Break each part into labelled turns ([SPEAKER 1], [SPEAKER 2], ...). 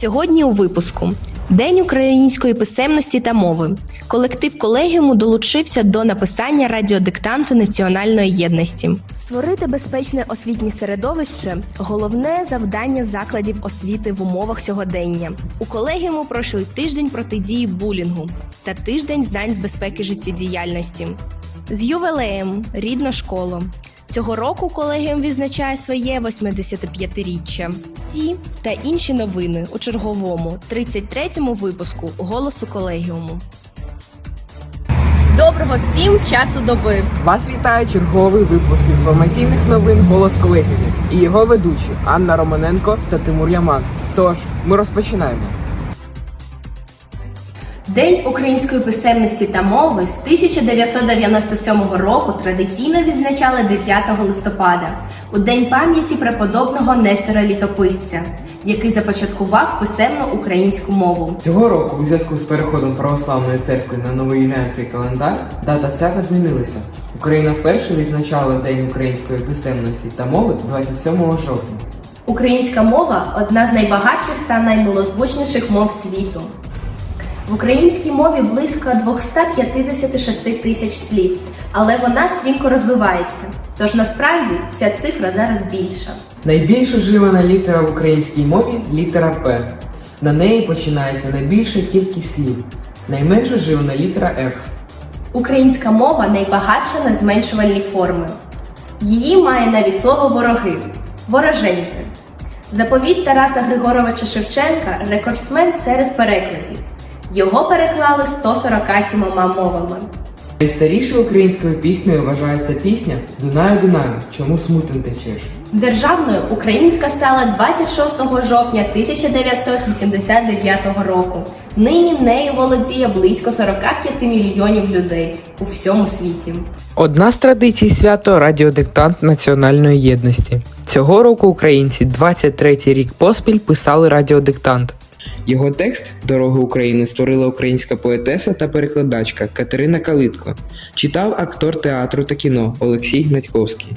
[SPEAKER 1] Сьогодні у випуску День української писемності та мови. Колектив колегіуму долучився до написання радіодиктанту національної єдності. Створити безпечне освітнє середовище головне завдання закладів освіти в умовах сьогодення. У колегіуму пройшли тиждень протидії булінгу та тиждень знань з безпеки життєдіяльності. З ювелеєм рідна школа. Цього року колегіум відзначає своє 85-річчя. Ці та інші новини у черговому 33-му випуску голосу колегіуму. Доброго всім часу доби!
[SPEAKER 2] Вас вітає черговий випуск інформаційних новин Голос колегії і його ведучі Анна Романенко та Тимур Яман. Тож ми розпочинаємо.
[SPEAKER 1] День української писемності та мови з 1997 року традиційно відзначали 9 листопада у День пам'яті преподобного Нестора Літописця, який започаткував писемну українську мову.
[SPEAKER 2] Цього року, у зв'язку з переходом православної церкви на новоюліанський календар, дата свята змінилася. Україна вперше відзначала День української писемності та мови 27 жовтня.
[SPEAKER 1] Українська мова одна з найбагатших та наймилозвучніших мов світу. В українській мові близько 256 тисяч слів, але вона стрімко розвивається. Тож насправді ця цифра зараз більша.
[SPEAKER 2] Найбільш вживана літера в українській мові літера П. На неї починається найбільша кількість слів. Найменш вживана літера Ф.
[SPEAKER 1] Українська мова найбагатша на зменшувальні форми. Її має навіть слово вороги вороженьки. Заповіт Тараса Григоровича Шевченка рекордсмен серед перекладів. Його переклали 147 мовами.
[SPEAKER 2] Найстарішою українською піснею вважається пісня Дунаю Дунаю, чому смутен течеш.
[SPEAKER 1] Державною українська стала 26 жовтня 1989 року. Нині нею володіє близько 45 мільйонів людей у всьому світі.
[SPEAKER 2] Одна з традицій свято радіодиктант національної єдності. Цього року українці 23-й рік поспіль писали радіодиктант. Його текст Дороги України створила українська поетеса та перекладачка Катерина Калитко. Читав актор театру та кіно Олексій Гнатьковський.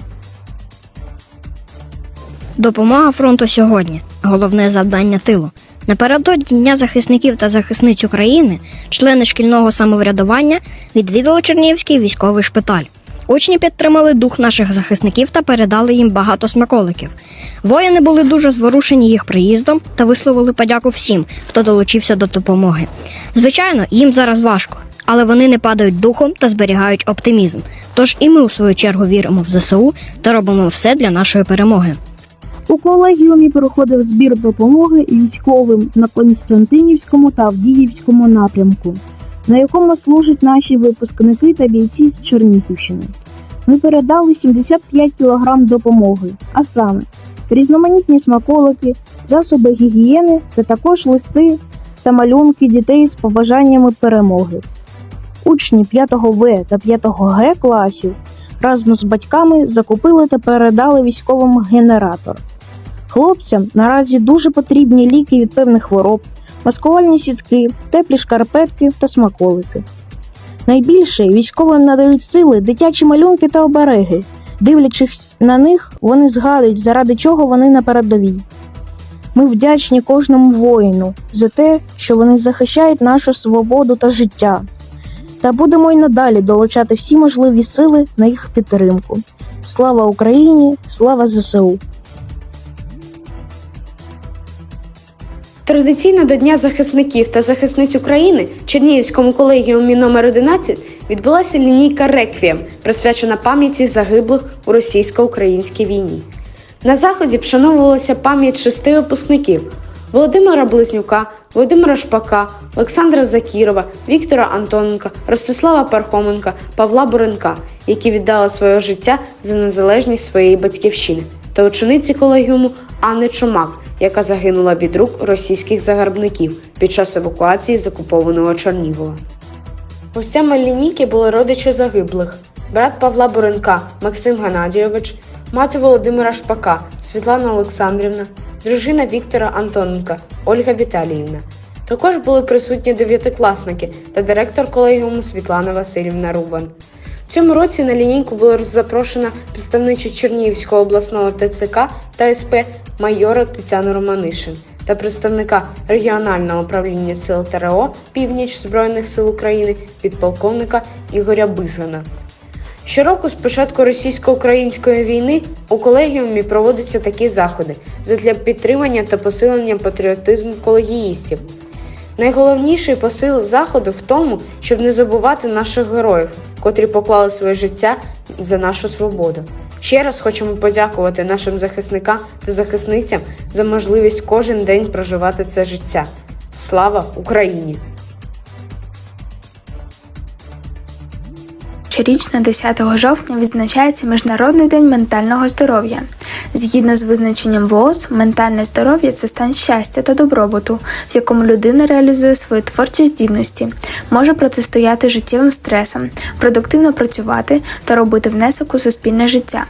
[SPEAKER 3] Допомога фронту сьогодні головне завдання тилу. Напередодні Дня захисників та захисниць України члени шкільного самоврядування відвідали Чернігівський військовий шпиталь. Учні підтримали дух наших захисників та передали їм багато смаколиків. Воїни були дуже зворушені їх приїздом та висловили подяку всім, хто долучився до допомоги. Звичайно, їм зараз важко, але вони не падають духом та зберігають оптимізм. Тож і ми у свою чергу віримо в ЗСУ та робимо все для нашої перемоги.
[SPEAKER 4] У колегіумі проходив збір допомоги військовим на Константинівському та Авдіївському напрямку, на якому служать наші випускники та бійці з Чернігівщини. Ми передали 75 кг допомоги, а саме різноманітні смаколики, засоби гігієни та також листи та малюнки дітей з побажаннями перемоги. Учні 5 В та 5 Г класів разом з батьками закупили та передали військовим генератор. Хлопцям наразі дуже потрібні ліки від певних хвороб, маскувальні сітки, теплі шкарпетки та смаколики. Найбільше військовим надають сили дитячі малюнки та обереги. Дивлячись на них, вони згадують, заради чого вони на передовій. Ми вдячні кожному воїну за те, що вони захищають нашу свободу та життя. Та будемо й надалі долучати всі можливі сили на їх підтримку. Слава Україні! Слава ЗСУ!
[SPEAKER 5] Традиційно до Дня захисників та захисниць України Чернігівському колегіумі номер 11 відбулася лінійка Реквієм, присвячена пам'яті загиблих у російсько-українській війні. На заході вшановувалася пам'ять шести випускників Володимира Близнюка, Володимира Шпака, Олександра Закірова, Віктора Антоненка, Ростислава Пархоменка, Павла Боренка, які віддали своє життя за незалежність своєї батьківщини, та учениці колегіуму Анни Чумак, яка загинула від рук російських загарбників під час евакуації з окупованого Чернігова. Гостями лінійки були родичі загиблих: брат Павла Боренка Максим Геннадійович, мати Володимира Шпака Світлана Олександрівна, дружина Віктора Антоненка Ольга Віталіївна. Також були присутні дев'ятикласники та директор колегіуму Світлана Васильівна Рубан. В цьому році на лінійку було запрошено представницю Чернігівського обласного ТЦК та СП майора Тетяну Романишин та представника регіонального управління сил ТРО Північ Збройних сил України підполковника Ігоря Бизгана. Щороку з початку російсько-української війни у колегіумі проводяться такі заходи задля підтримання та посилення патріотизму колегіїстів. Найголовніший посил заходу в тому, щоб не забувати наших героїв, котрі поклали своє життя за нашу свободу. Ще раз хочемо подякувати нашим захисникам та захисницям за можливість кожен день проживати це життя. Слава Україні!
[SPEAKER 6] Щорічно 10 жовтня відзначається Міжнародний день ментального здоров'я. Згідно з визначенням ВООЗ, ментальне здоров'я це стан щастя та добробуту, в якому людина реалізує свої творчі здібності, може протистояти життєвим стресам, продуктивно працювати та робити внесок у суспільне життя.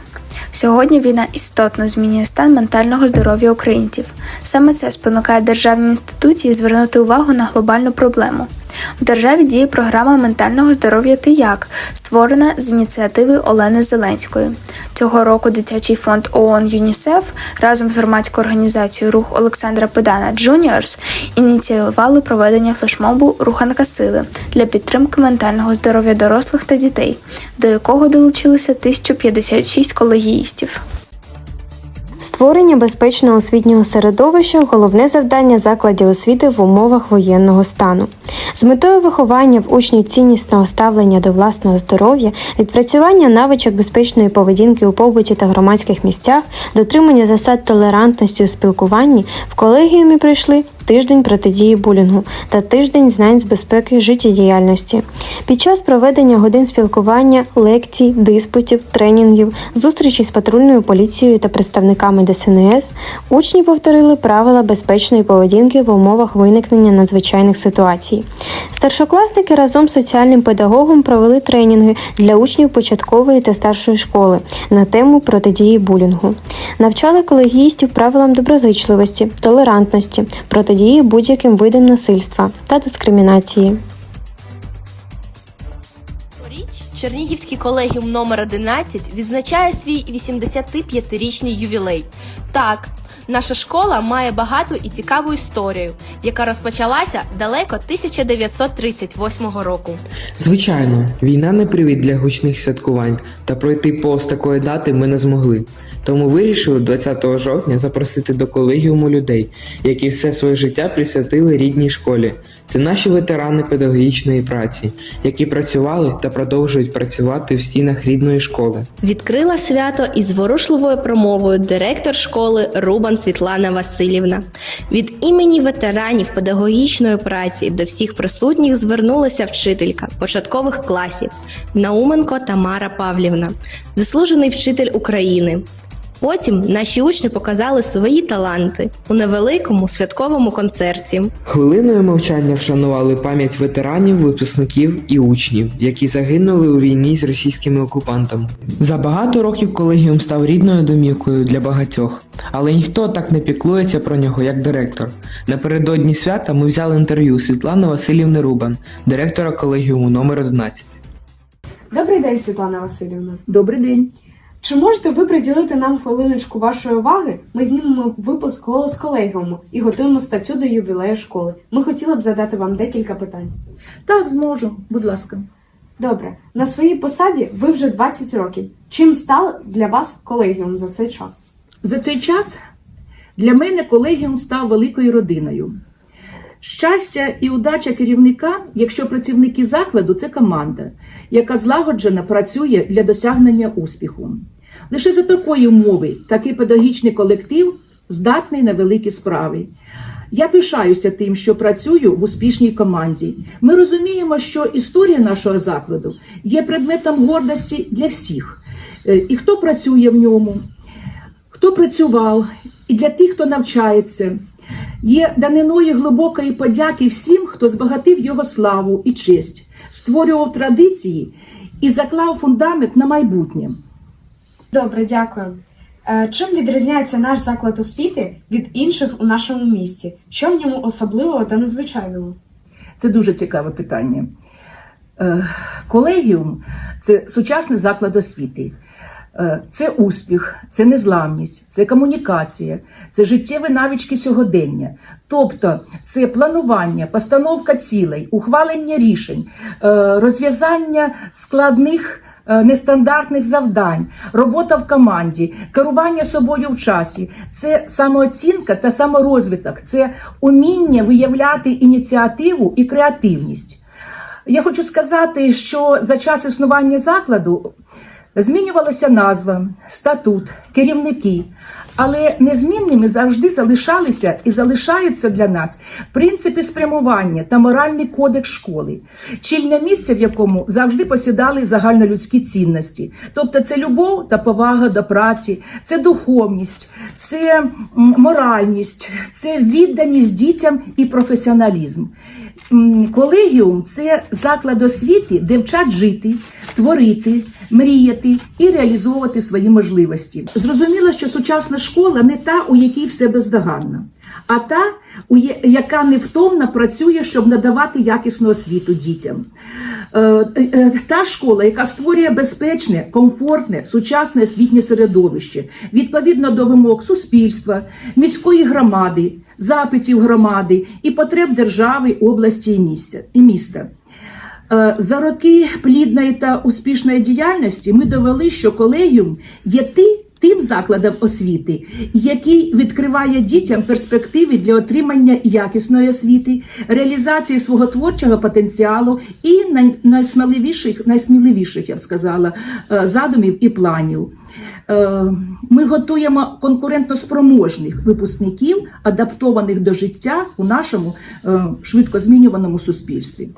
[SPEAKER 6] Сьогодні війна істотно змінює стан ментального здоров'я українців. Саме це спонукає державні інституції звернути увагу на глобальну проблему. В державі діє програма ментального здоров'я «Ти як», створена з ініціативи Олени Зеленської. Цього року дитячий фонд ООН ЮНІСЕФ разом з громадською організацією Рух Олександра Педана Джуніорс ініціювали проведення флешмобу Руханка сили для підтримки ментального здоров'я дорослих та дітей, до якого долучилося 1056 колегіїстів.
[SPEAKER 7] Створення безпечного освітнього середовища головне завдання закладів освіти в умовах воєнного стану. З метою виховання в учнів ціннісного ставлення до власного здоров'я, відпрацювання навичок безпечної поведінки у побуті та громадських місцях, дотримання засад толерантності у спілкуванні в колегіумі пройшли тиждень протидії булінгу та тиждень знань з безпеки життєдіяльності. Під час проведення годин спілкування, лекцій, диспутів, тренінгів, зустрічей з патрульною поліцією та представниками ДСНС учні повторили правила безпечної поведінки в умовах виникнення надзвичайних ситуацій. Старшокласники разом з соціальним педагогом провели тренінги для учнів початкової та старшої школи на тему протидії булінгу. Навчали колегіїстів правилам доброзичливості, толерантності, протидії будь-яким видам насильства та дискримінації.
[SPEAKER 1] Цьогоріч Чернігівський колегіум номер 11 відзначає свій 85-річний ювілей. Так, наша школа має багату і цікаву історію, яка розпочалася далеко 1938 року.
[SPEAKER 2] Звичайно, війна не привід для гучних святкувань, та пройти повз такої дати ми не змогли. Тому вирішили 20 жовтня запросити до колегіуму людей, які все своє життя присвятили рідній школі. Це наші ветерани педагогічної праці, які працювали та продовжують працювати в стінах рідної школи.
[SPEAKER 1] Відкрила свято із зворушливою промовою директор школи Рубан Світлана Васильівна. Від імені ветеранів педагогічної праці до всіх присутніх звернулася вчителька початкових класів Науменко Тамара Павлівна, заслужений вчитель України. Потім наші учні показали свої таланти у невеликому святковому концерті.
[SPEAKER 2] Хвилиною мовчання вшанували пам'ять ветеранів, випускників і учнів, які загинули у війні з російськими окупантами. За багато років колегіум став рідною домівкою для багатьох, але ніхто так не піклується про нього, як директор. Напередодні свята ми взяли інтерв'ю Світлани Васильівни Рубан, директора колегіуму номер 11.
[SPEAKER 5] Добрий день, Світлана Васильівна.
[SPEAKER 4] Добрий день.
[SPEAKER 5] Чи можете ви приділити нам хвилиночку вашої уваги? Ми знімемо випуск голос колегіуму і готуємо статтю до ювілею школи. Ми хотіли б задати вам декілька питань.
[SPEAKER 4] Так, зможу, будь ласка.
[SPEAKER 5] Добре, на своїй посаді ви вже 20 років. Чим став для вас колегіум за цей час?
[SPEAKER 8] За цей час для мене колегіум став великою родиною. Щастя і удача керівника, якщо працівники закладу це команда, яка злагоджено працює для досягнення успіху. Лише за такої умови такий педагогічний колектив здатний на великі справи. Я пишаюся тим, що працюю в успішній команді. Ми розуміємо, що історія нашого закладу є предметом гордості для всіх. Е, І хто працює в ньому, хто працював, і для тих, хто навчається. Є даниною глибокої подяки всім, хто збагатив його славу і честь, створював традиції і заклав фундамент на майбутнє.
[SPEAKER 5] Добре, дякую. Е, Чим відрізняється наш заклад освіти від інших у нашому місті? Що в ньому особливого та незвичайного?
[SPEAKER 8] Це дуже цікаве питання. Е, Колегіум це сучасний заклад освіти. Е, Це успіх, це незламність, це комунікація, це життєві навички сьогодення. Тобто це планування, постановка цілей, ухвалення рішень, е, розв'язання складних е, нестандартних завдань, робота в команді, керування собою в часі, це самооцінка та саморозвиток, це уміння виявляти ініціативу і креативність. Я хочу сказати, що за час існування закладу змінювалася назва, статут, керівники, але незмінними завжди залишалися і залишаються для нас принципи спрямування та моральний кодекс школи, чільне місце, в якому завжди посідали загальнолюдські цінності. Тобто це любов та повага до праці, це духовність, це моральність, це відданість дітям і професіоналізм. Колегіум це заклад освіти, де вчать жити, творити, мріяти і реалізовувати свої можливості. Зрозуміло, що сучасна школа не та, у якій все бездоганно, а та, яка невтомно працює, щоб надавати якісну освіту дітям. Е, е, е, Та школа, яка створює безпечне, комфортне, сучасне освітнє середовище відповідно до вимог суспільства, міської громади, запитів громади і потреб держави, області і міста. За роки плідної та успішної діяльності ми довели, що колегіум є ти, тим закладом освіти, який відкриває дітям перспективи для отримання якісної освіти, реалізації свого творчого потенціалу і най- найсміливіших, найсміливіших, я б сказала, е, задумів і планів. Е, Ми готуємо конкурентноспроможних випускників, адаптованих до життя у нашому е, швидко змінюваному суспільстві.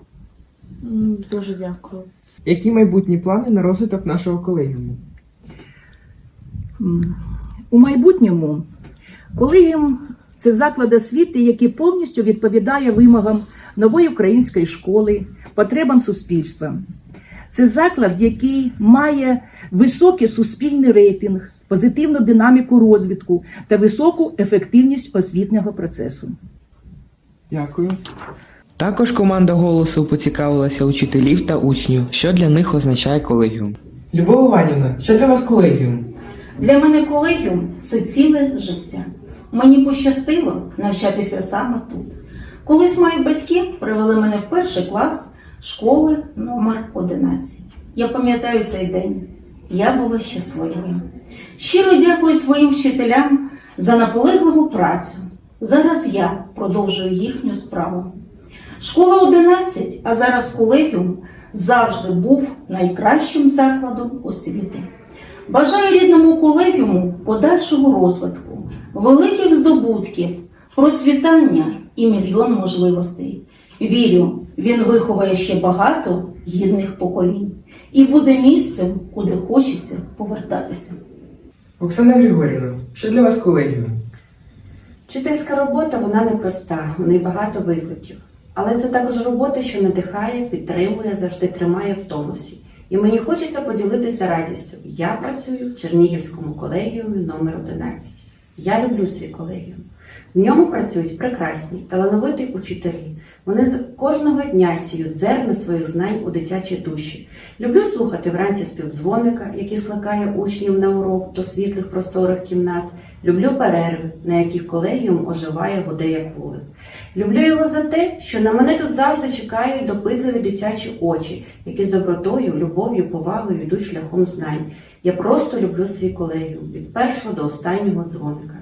[SPEAKER 5] Дуже дякую.
[SPEAKER 2] Які майбутні плани на розвиток нашого колегіуму?
[SPEAKER 8] У майбутньому колегіум це заклад освіти, який повністю відповідає вимогам нової української школи, потребам суспільства. Це заклад, який має високий суспільний рейтинг, позитивну динаміку розвитку та високу ефективність освітнього процесу.
[SPEAKER 2] Дякую. Також команда голосу поцікавилася учителів та учнів, що для них означає колегіум. Любов Іванівна, що для вас колегіум?
[SPEAKER 9] Для мене колегіум це ціле життя. Мені пощастило навчатися саме тут. Колись мої батьки привели мене в перший клас школи номер 11. Я пам'ятаю цей день. Я була щасливою. Щиро дякую своїм вчителям за наполегливу працю. Зараз я продовжую їхню справу. Школа 11, а зараз колегіум завжди був найкращим закладом освіти. Бажаю рідному колегіуму подальшого розвитку, великих здобутків, процвітання і мільйон можливостей. Вірю, він виховає ще багато гідних поколінь і буде місцем, куди хочеться повертатися.
[SPEAKER 2] Оксана Григорівна, що для вас колегіум?
[SPEAKER 10] Вчительська робота вона непроста, у неї багато викликів. Але це також робота, що надихає, підтримує, завжди тримає в тонусі. І мені хочеться поділитися радістю. Я працюю в Чернігівському колегіумі номер 11. Я люблю свій колегіум. В ньому працюють прекрасні, талановиті учителі. Вони з кожного дня сіють зерна своїх знань у дитячі душі. Люблю слухати вранці співдзвоника, який скликає учнів на урок до світлих просторих кімнат. Люблю перерви, на яких колегіум оживає гуде як вулик. Люблю його за те, що на мене тут завжди чекають допитливі дитячі очі, які з добротою, любов'ю, повагою йдуть шляхом знань. Я просто люблю свій колегіум від першого до останнього дзвоника.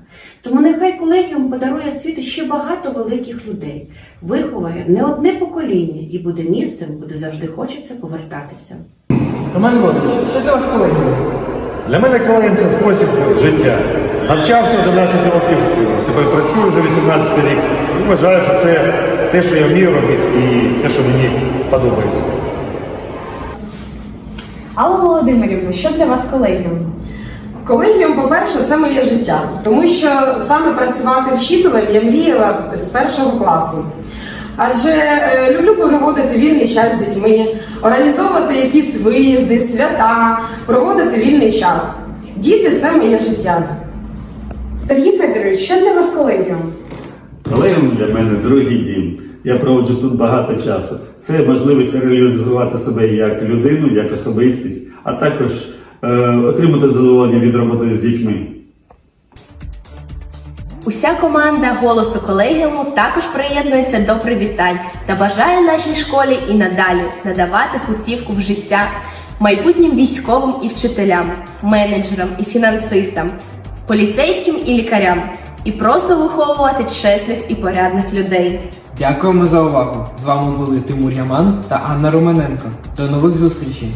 [SPEAKER 10] Тому нехай колегіум подарує світу ще багато великих людей, виховає не одне покоління і буде місцем, куди завжди хочеться повертатися.
[SPEAKER 2] Роман Львович, що для вас колегіум?
[SPEAKER 11] Для мене колегіум це спосіб життя. Навчався 11 років, тепер працюю вже 18 рік. І вважаю, що це те, що я вмію робити, і те, що мені подобається.
[SPEAKER 5] Алла Володимирівна, що для вас колегіум?
[SPEAKER 12] Колегіум, по-перше, це моє життя, тому що саме працювати вчителем я мріяла з першого класу. Адже е, люблю проводити вільний час з дітьми, організовувати якісь виїзди, свята, проводити вільний час. Діти це моє життя.
[SPEAKER 5] Сергій Федорович, що для вас колегіум?
[SPEAKER 13] Колегіум для мене другий дім. я проводжу тут багато часу. Це можливість реалізувати себе як людину, як особистість, а також е, отримати задоволення від роботи з дітьми.
[SPEAKER 1] Уся команда голосу колегіуму також приєднується до привітань та бажає нашій школі і надалі надавати путівку в життя майбутнім військовим і вчителям, менеджерам і фінансистам, поліцейським і лікарям, і просто виховувати чесних і порядних людей.
[SPEAKER 2] Дякуємо за увагу! З вами були Тимур Яман та Анна Романенко. До нових зустрічей!